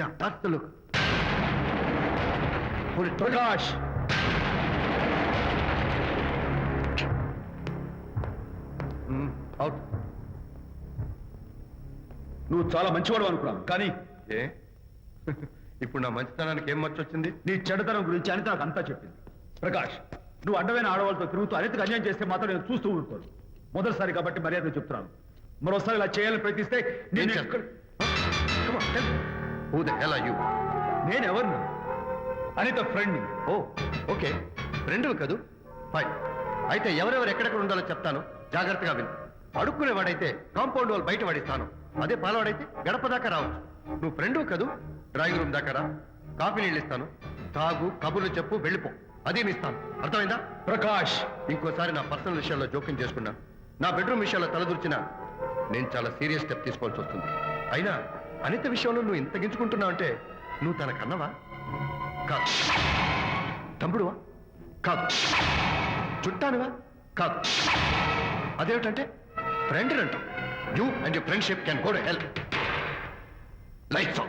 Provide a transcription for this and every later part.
Yeah, that's the look. It. Prakash! Mm, out. నువ్వు చాలా మంచివాడు అనుకున్నాను కానీ ఏ ఇప్పుడు నా మంచితనానికి ఏం మర్చి వచ్చింది నీ చెడతనం గురించి అనిత నాకు అంతా చెప్పింది ప్రకాష్ నువ్వు అడ్డమైన ఆడవాళ్ళతో తిరుగుతూ అనితకు అన్యాయం చేస్తే మాత్రం నేను చూస్తూ ఊరుకోను మొదటిసారి కాబట్టి మర్యాద చెప్తున్నాను మరోసారి ఇలా చేయాలని ప్రయత్నిస్తే నేను చేస్తావు? Who the hell are you? నేను ఎవరిని? అనిత ఫ్రెండ్ని ఓ ఓకే. రెండు కదూ? ఫైన్ అయితే ఎవరెవరు ఎక్కడెక్కడ ఉండాలో చెప్తాను. జాగ్రత్తగా విను. అడుక్కునేవాడైతే కాంపౌండ్ వాళ్ళు బయట పడిస్తాను అదే పాలవాడైతే గడప దాకా రావచ్చు. నువ్వు ఫ్రెండ్ కదూ? డ్రాయింగ్ రూమ్ దాకా రా. కాఫీ నీళ్ళు ఇస్తాను. తాగు కబుర్లు చెప్పు వెళ్ళిపో. అదే ఇస్తాను అర్థమైందా? ప్రకాష్. ఇంకోసారి నా పర్సనల్ విషయాల్లో జోక్యం చేసుకున్నా. నా బెడ్రూమ్ విషయాల్లో తలదూర్చినా నేను చాలా సీరియస్ స్టెప్ తీసుకోవాల్సి వస్తుంది. అయినా అనిత విషయంలో నువ్వు ఇంత గించుకుంటున్నావు అంటే నువ్వు తనకన్నవా కాదు. తమ్ముడువా? కాదు. చుట్టానివా? కాదు. అదేమిటంటే ఫ్రెండ్ అంటాం you and you friendship can go to help life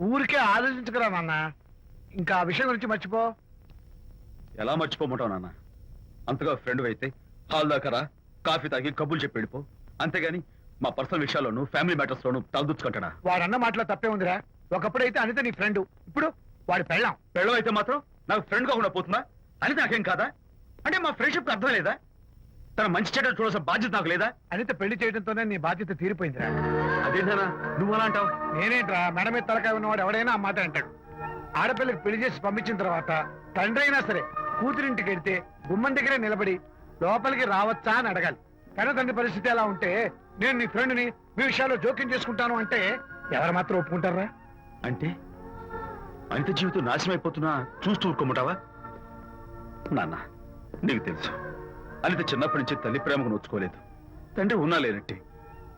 ఊరికే ఆలోచించకరా నాన్న. ఇంకా ఆ విషయం గురించి మర్చిపో. ఎలా మర్చిపోమంటావు నాన్న? అంతగా ఫ్రెండ్ అయితే హాల్ దాకా రా కాఫీ తాగి కబుర్లు చెప్పి వెళ్ళిపో. అంతేగాని మా పర్సనల్ విషయాల్లోనూ ఫ్యామిలీ మ్యాటర్స్ లోను తలదూర్చుకుంటాడా వాడన్న మాటలో తప్పే ఉందిరా. ఒకప్పుడైతే అనిత నీ ఫ్రెండ్ ఇప్పుడు వాడి పెళ్ళాం. పెళ్ళం అయితే మాత్రం నాకు ఫ్రెండ్ కాకుండా పోతుందా? అని నాకేం కాదా? అంటే మా ఫ్రెండ్షిప్ అర్థం లేదా? తన మంచి చెడ్డ చూడాల్సిన బాధ్యత నాకు లేదా? అనిత పెళ్ళి చేయడంతోనే నీ బాధ్యత తీరిపోయిందిరా. అదేంటనా నువ్వు అలా అంటావు? నేనేంట్రా మెడ మీద తలకాయ ఉన్నవాడు ఎవడైనా ఆ మాట అంటాడు. ఆడపిల్లకి పెళ్ళి చేసి పంపించిన తర్వాత తండ్రి అయినా సరే కూతురింటికి వెళ్తే గుమ్మం దగ్గరే నిలబడి లోపలికి రావచ్చా అని అడగాలి. కన్న తండ్రి పరిస్థితి ఎలా ఉంటే నేను నీ ఫ్రెండ్ని మీ విషయాల్లో జోక్యం చేసుకుంటాను అంటే ఎవరు మాత్రం ఒప్పుకుంటారా? అంటే? అనిత జీవితం నాశనం అయిపోతున్నా చూస్తూ ఊరుకోమంటావా? నాన్న నీకు తెలుసు. అనిత చిన్నప్పటి నుంచి తల్లి ప్రేమకు నోచుకోలేదు. తండ్రి ఉన్నా లేనట్టే.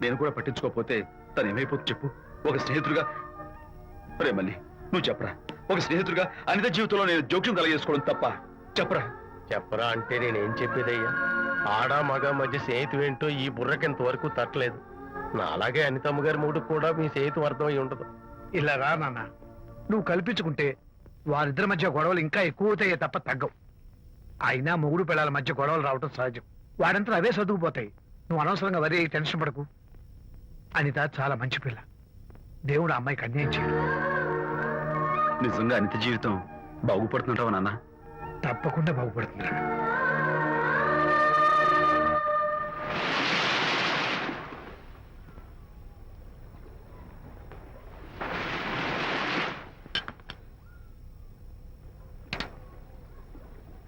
నేను కూడా పట్టించుకోకపోతే తను ఏమైపోతుంది చెప్పు. ఒక స్నేహితుడిగా రే మళ్ళీ నువ్వు చెప్పరా? ఒక స్నేహితుడిగా అనిత జీవితంలో నేను జోక్యం కలగేసుకోవడం తప్ప చెప్పరా. చెప్పరా అంటే నేనేం చెప్పేదయ్యా? ఆడ మగ మధ్య స్నేహితు ఏంటో ఈ బుర్రకింత వరకు తట్టలేదు. నా అలాగే అనితమ్మ గారి మూడు కూడా మీ స్నేహితు అర్థమై ఉండదు. ఇలా రా నాన్న. నువ్వు కల్పించుకుంటే వారిద్దరి మధ్య గొడవలు ఇంకా ఎక్కువ అవుతాయే తప్ప తగ్గవు. అయినా మొగుడు పిల్లల మధ్య గొడవలు రావటం సహజం. వాడంతా అవే చదువుకుపోతాయి నువ్వు అనవసరంగా వరి టెన్షన్ పడకు. అనిత చాలా మంచి పిల్ల. దేవుడు అమ్మాయికి అన్యాయం చేయడు. నిజంగా అనిత జీవితం బాగుపడుతుంటావా నాన్న? తప్పకుండా బాగుపడుతుందిరా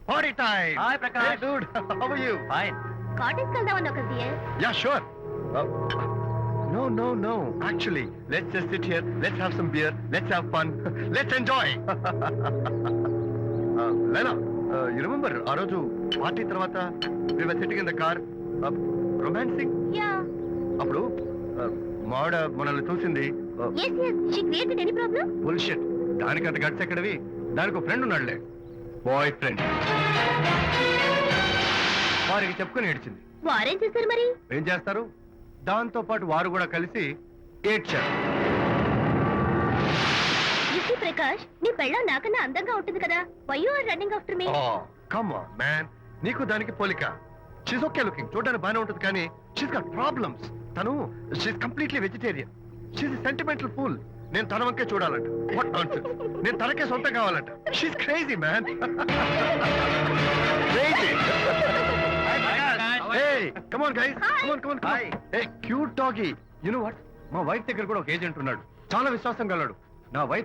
Party time! Hi, Prakash. Hey, dude. How are you? Fine cottage వెళ్దామని ఒక dear Yeah, sure. Uh, no, no, no. Actually, let's just sit here. Let's have some beer. Let's have fun. let's enjoy. Uh, you remember ఆ రోజు party తర్వాత we were sitting in the car, uh, romancing? Yeah. అప్పుడు మావిడ మనల్ని చూసింది problem bullshit దానికి అంత guts ఎక్కడవి? దానికి ఒక ఫ్రెండ్ ఉన్నాడులే. బాయ్ ఫ్రెండ్ వారికి చెప్పుకొని ఏడ్చింది. వారేం చేశారు మరి? ఏం చేస్తారు? దాంతో పాటు వారు కూడా కలిసి ఏడ్చారు. ప్రకాష్ నీ పెళ్ళం నాకన్నా అందంగా ఉంటుంది కదా. Why you are running after me come man నీకు దానికి పోలిక. షీస్ ఓకే లుకింగ్ చూడడానికి బాగానే ఉంటుంది కానీ షీస్ గాట్ ప్రాబ్లమ్స్ తను she's completely vegetarian she's sentimental full నేను తన వంకే చూడాలంట. వాట్ నాన్సెన్స్ నేను తనకే సొంతం కావాలంట. She's crazy man crazy come on guys. Come on, come on, come on. Hey, cute doggy. You know what? మా వైఫ్ దగ్గర కూడా ఒక ఏజెంట్ ఉన్నాడు. చాలా విశ్వాసం గలడు. నా వైఫ్